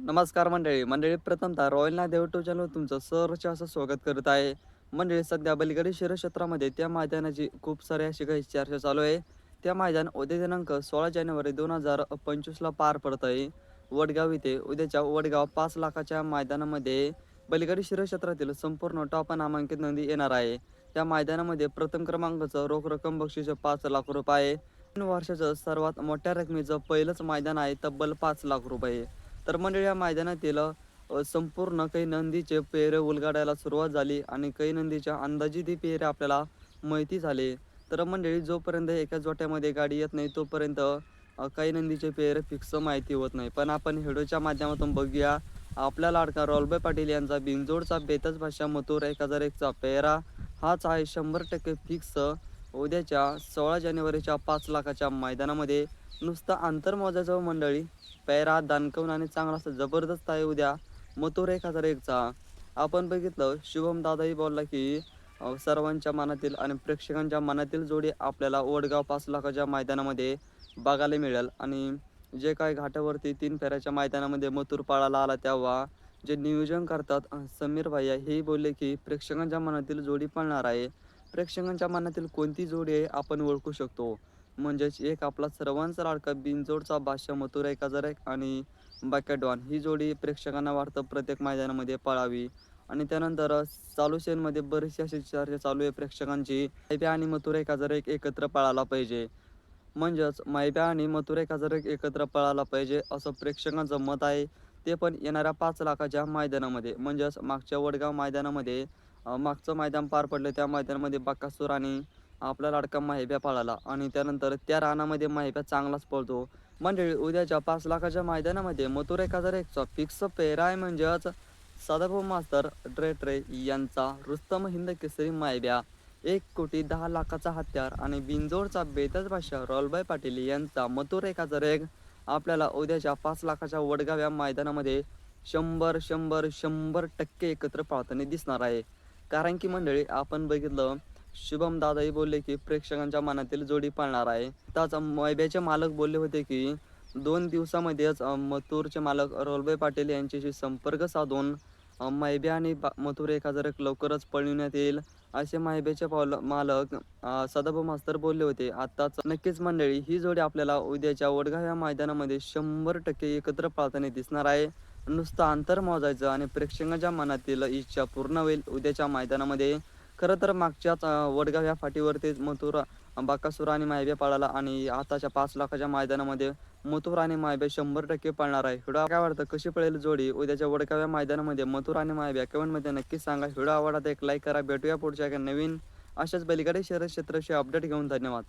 नमस्कार मंडळी. मंडळी प्रथमतः रॉयल ना देव टू चॅनल तुमचं सरचे असं स्वागत करत आहे. मंडळी सध्या बलिगडी शहर क्षेत्रामध्ये त्या मैदानाची खूप सारी अशी काही चर्चा चालू आहे. त्या मैदान उद्या दिनांक सोळा जानेवारी दोन हजार पंचवीसला पार पडत आहे. वडगाव इथे उद्याच्या वडगाव पाच लाखाच्या मैदानामध्ये बलिगडी शहर क्षेत्रातील संपूर्ण टॉप नामांकित नोंदी येणार आहे. त्या मैदानामध्ये प्रथम क्रमांकाचं रोख रक्कम बक्षीस पाच लाख रुपये आहे. तीन वर्षाचं सर्वात मोठ्या रकमेचं पहिलंच मैदान आहे तब्बल पाच लाख रुपये. तर मंडळी या मैदानातील संपूर्ण काही नंदीचे पेरे उलगाडायला सुरुवात झाली आणि काही नंदीच्या अंदाजित पेरे आपल्याला माहिती झाले. तर मंडळी जोपर्यंत एका जोट्यामध्ये गाडी येत नाही तोपर्यंत काही नंदीचे पेरे फिक्स माहिती होत नाही. पण आपण व्हिडिओच्या माध्यमातून बघूया आपला लाडका रॉलबाई पाटील यांचा बिंजोडचा बेतच भाषा मथुर एक हजार एकचा पेरा हाच आहे शंभर टक्के फिक्स उद्याच्या सोळा जानेवारीच्या पाच लाखाच्या मैदानामध्ये नुसतं आंतरमोजाचं मंडळी. पैरा दानकवून आणि चांगला असं जबरदस्त आहे उद्या. मथुर एक हजार एकचा. आपण बघितलं शुभम दादाही बोलला की सर्वांच्या मनातील आणि प्रेक्षकांच्या मनातील जोडी आपल्याला वडगाव पाच लाखाच्या मैदानामध्ये बघायला मिळेल. आणि जे काय घाटावरती तीन फेऱ्याच्या मैदानामध्ये मथुर पाळाला आला तेव्हा जे नियोजन करतात समीर भैया हेही बोलले की प्रेक्षकांच्या मनातील जोडी पळणार आहे. प्रेक्षकांच्या मनातील कोणती जोडी आहे आपण ओळखू शकतो. म्हणजेच एक आपला सर्वांचा लाडका बिनजोडचा भाष्य मथुर एक हजार एक आणि बॅकॅडॉन ही जोडी प्रेक्षकांना वाटतं प्रत्येक मैदानामध्ये पळावी. आणि त्यानंतर चालू शेनमध्ये बरीचशी अशी चर्चा चालू आहे प्रेक्षकांची. मायब्या आणि मथुर एक हजार एक एकत्र पळाला पाहिजे. म्हणजेच मायब्या आणि मथुर एक हजार एक एकत्र पळाला पाहिजे असं प्रेक्षकांचं मत आहे. ते पण येणाऱ्या पाच लाखाच्या मैदानामध्ये. म्हणजेच मागच्या वडगाव मैदानामध्ये मागचं मैदान पार पडलं त्या मैदानामध्ये बाकासूर आणि आपला लाडका माहिब्या पळाला. आणि त्यानंतर त्या रानामध्ये माहिब्या चांगलाच पळतो. मंडळी उद्याच्या पाच लाखाच्या मैदानामध्ये मथुर एक हजार एकचा फिक्स पेरा आहे म्हणजेच सदाभाऊ मास्तर ड्रे ट्रे यांचा रुस्तम हिंद केसरी मायब्या एक कोटी दहा लाखाचा हत्यार आणि बिंजोडचा बेतच भाषा रॉलबाई पाटील यांचा मथुर एक हजार एक आपल्याला उद्याच्या पाच लाखाच्या वडगाव या मैदानामध्ये शंभर शंभर शंभर टक्के एकत्र पाळताना दिसणार आहे. कारण की मंडळी आपण बघितलं शुभम दादाही बोलले की प्रेक्षकांच्या मनातील जोडी पाळणार आहे. त्याच मैब्याचे मालक बोलले होते की दोन दिवसामध्येच मथुरचे मालक रोलबाई पाटील यांच्याशी संपर्क साधून मायब्या मैब्या आणि बा- मथुर एक हजार एक लवकरच पळविण्यात येईल असे मायब्याचे पावल मालक सदाभाऊ मास्तर बोलले होते. आताच नक्कीच मंडळी ही जोडी आपल्याला उद्याच्या वडगाव या मैदानामध्ये शंभर टक्के एकत्र पाळताना दिसणार आहे. नुसतं अंतर मोजायचं आणि प्रेक्षकांच्या मनातील इच्छा पूर्ण होईल. उद्याच्या मैदानामध्ये खरं तर मागच्याच वडगाव या फाटीवरतीच मथुरा बाकासुरा आणि मायबे पळाला आणि आताच्या पाच लाखाच्या मैदानामध्ये मथुर आणि मायब्या शंभर टक्के पळणार आहे. हिडो काय वाटतं कशी पळेल जोडी? उद्याच्या वडगाव या मैदानामध्ये मथुर आणि मायबे कमेंटमध्ये नक्की सांगा. हिडो आवडत एक लाईक करा. भेटूया पुढच्या एका नवीन अशाच बलिकडे शहर क्षेत्राशी अपडेट घेऊन. धन्यवाद.